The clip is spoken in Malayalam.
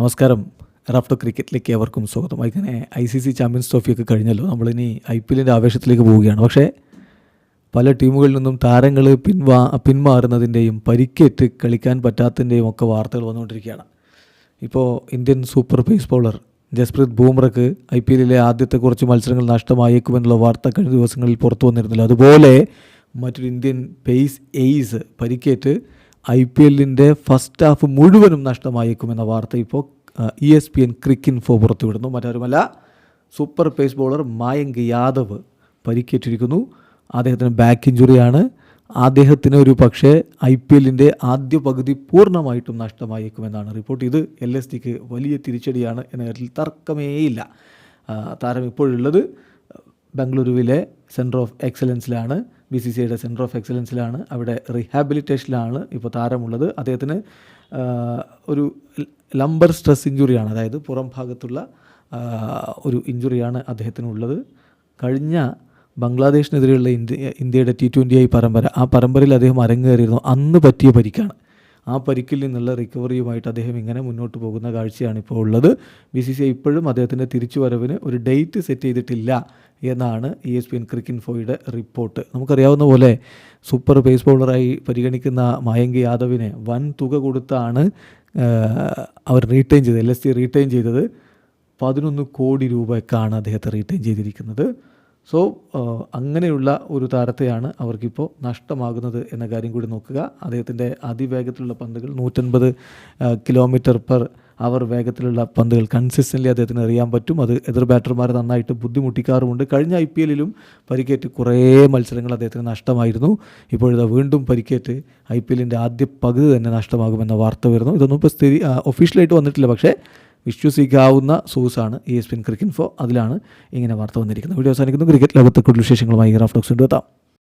നമസ്കാരം. റാഫ്റ്റർ ക്രിക്കറ്റിലേക്ക് അവർക്കും സ്വാഗതം. അങ്ങനെ ഐ സി സി ചാമ്പ്യൻസ് ട്രോഫിയൊക്കെ കഴിഞ്ഞല്ലോ. നമ്മളിനി ഐ പി എല്ലിന്റെ ആവേശത്തിലേക്ക് പോവുകയാണ്. പക്ഷേ പല ടീമുകളിൽ നിന്നും താരങ്ങൾ പിൻവാ പിന്മാറുന്നതിന്റെയും പരിക്കേറ്റ് കളിക്കാൻ പറ്റാത്തതിന്റെയും ഒക്കെ വാർത്തകൾ വന്നുകൊണ്ടിരിക്കുകയാണ്. ഇപ്പോൾ Indian super pace bowler Jasprit ബൂംറയ്ക്ക് I P എല്ലിലെ ആദ്യത്തെ കുറച്ച് മത്സരങ്ങൾ നഷ്ടമായേക്കുമെന്നുള്ള വാർത്ത കഴിഞ്ഞ ദിവസങ്ങളിൽ പുറത്തു വന്നിരുന്നല്ലോ. അതുപോലെ മറ്റൊരു ഇന്ത്യൻ പേസ് എയ്സ് പരിക്കേറ്റ് ഐ പി എല്ലിന്റെ ഫസ്റ്റ് ഹാഫ് മുഴുവനും നഷ്ടമായേക്കുമെന്ന വാർത്ത ഇപ്പോൾ E S P N Cricinfo പുറത്തുവിടുന്നു. മറ്റാരുമല്ല super pace bowler Mayank Yadav പരിക്കേറ്റിരിക്കുന്നു. അദ്ദേഹത്തിന് ബാക്ക് ഇഞ്ചുറിയാണ്. അദ്ദേഹത്തിന് ഒരു പക്ഷേ ഐ പി എല്ലിന്റെ ആദ്യ പകുതി പൂർണമായിട്ടും നഷ്ടമായേക്കുമെന്നാണ് റിപ്പോർട്ട്. ഇത് എൽ എസ് ഡിക്ക് വലിയ തിരിച്ചടിയാണ് എന്ന കാര്യത്തിൽ തർക്കമേയില്ല. താരം ഇപ്പോഴുള്ളത് ബംഗളൂരുവിലെ സെന്റർ ഓഫ് എക്സലൻസിലാണ് ബി സി സി ഐയുടെ സെന്റർ ഓഫ് എക്സലൻസിലാണ്. അവിടെ റീഹാബിലിറ്റേഷനിലാണ് ഇപ്പോൾ താരമുള്ളത്. അദ്ദേഹത്തിന് ഒരു ലംബർ സ്ട്രെസ് ഇഞ്ചുറിയാണ്. അതായത് പുറം ഭാഗത്തുള്ള ഒരു ഇഞ്ചുറിയാണ് അദ്ദേഹത്തിനുള്ളത്. കഴിഞ്ഞ ബംഗ്ലാദേശിനെതിരെയുള്ള ഇന്ത്യ ഇന്ത്യയുടെ ടി ട്വന്റി ഐ പരമ്പര ആ പരമ്പരയിൽ അദ്ദേഹം അരങ്ങേറിയിരുന്നു. അന്ന് പറ്റിയ പരിക്കാണ്. ആ പരിക്കിൽ നിന്നുള്ള റിക്കവറിയുമായിട്ട് അദ്ദേഹം ഇങ്ങനെ മുന്നോട്ട് പോകുന്ന കാഴ്ചയാണ് ഇപ്പോൾ ഉള്ളത്. ബി സി സി ഐ ഇപ്പോഴും അദ്ദേഹത്തിന്റെ തിരിച്ചുവരവിന് ഒരു ഡേറ്റ് സെറ്റ് ചെയ്തിട്ടില്ല എന്നാണ് ഇ എസ് പി എൻ ക്രിക്കിൻഫോയുടെ റിപ്പോർട്ട്. നമുക്കറിയാവുന്ന പോലെ സൂപ്പർ പേസ് ബൗളറായി പരിഗണിക്കുന്ന മയങ്ക് യാദവിനെ വൻ തുക കൊടുത്താണ് അവർ റീറ്റെയിൻ ചെയ്തത് എൽ എസ് സി റീറ്റെയിൻ ചെയ്തത്. പതിനൊന്ന് കോടി രൂപയ്ക്കാണ് അദ്ദേഹത്തെ റീറ്റെയിൻ ചെയ്തിരിക്കുന്നത്. സോ അങ്ങനെയുള്ള ഒരു താരത്തെയാണ് അവർക്കിപ്പോൾ നഷ്ടമാകുന്നത് എന്ന കാര്യം കൂടി നോക്കുക. അദ്ദേഹത്തിന്റെ അതിവേഗത്തിലുള്ള പന്തുകൾ നൂറ്റൻപത് കിലോമീറ്റർ പെർ അവർ വേഗത്തിലുള്ള പന്തുകൾ കൺസിസ്റ്റന്റ്ലി അദ്ദേഹത്തിന് അറിയാൻ പറ്റും. അത് എതിർ ബാറ്റർമാരെ നന്നായിട്ട് ബുദ്ധിമുട്ടിക്കാറുമുണ്ട്. കഴിഞ്ഞ ഐ പി എല്ലിലും പരിക്കേറ്റ് കുറേ മത്സരങ്ങൾ അദ്ദേഹത്തിന് നഷ്ടമായിരുന്നു. ഇപ്പോഴിതാ വീണ്ടും പരിക്കേറ്റ് ഐ പി എല്ലിന്റെ ആദ്യ പകുതി തന്നെ നഷ്ടമാകുമെന്ന വാർത്ത വരുന്നു. ഇതൊന്നും ഇപ്പോൾ സ്ഥിതി ഒഫീഷ്യലായിട്ട് വന്നിട്ടില്ല. പക്ഷേ വിശ്വസിക്കാവുന്ന സോഴ്സാണ് ഈ എസ് പിൻ ക്രിക്കറ്റ് ഫോ അതിലാണ് ഇങ്ങനെ വാർത്ത വന്നിരിക്കുന്നത്. വീഡിയോ അവസാനിക്കുന്നു. ക്രിക്കറ്റ് ലോകത്തെ കൂടുതൽ വിശേഷങ്ങളുമായി ഗ്രാഫ് ഡോക്സ് എത്താം.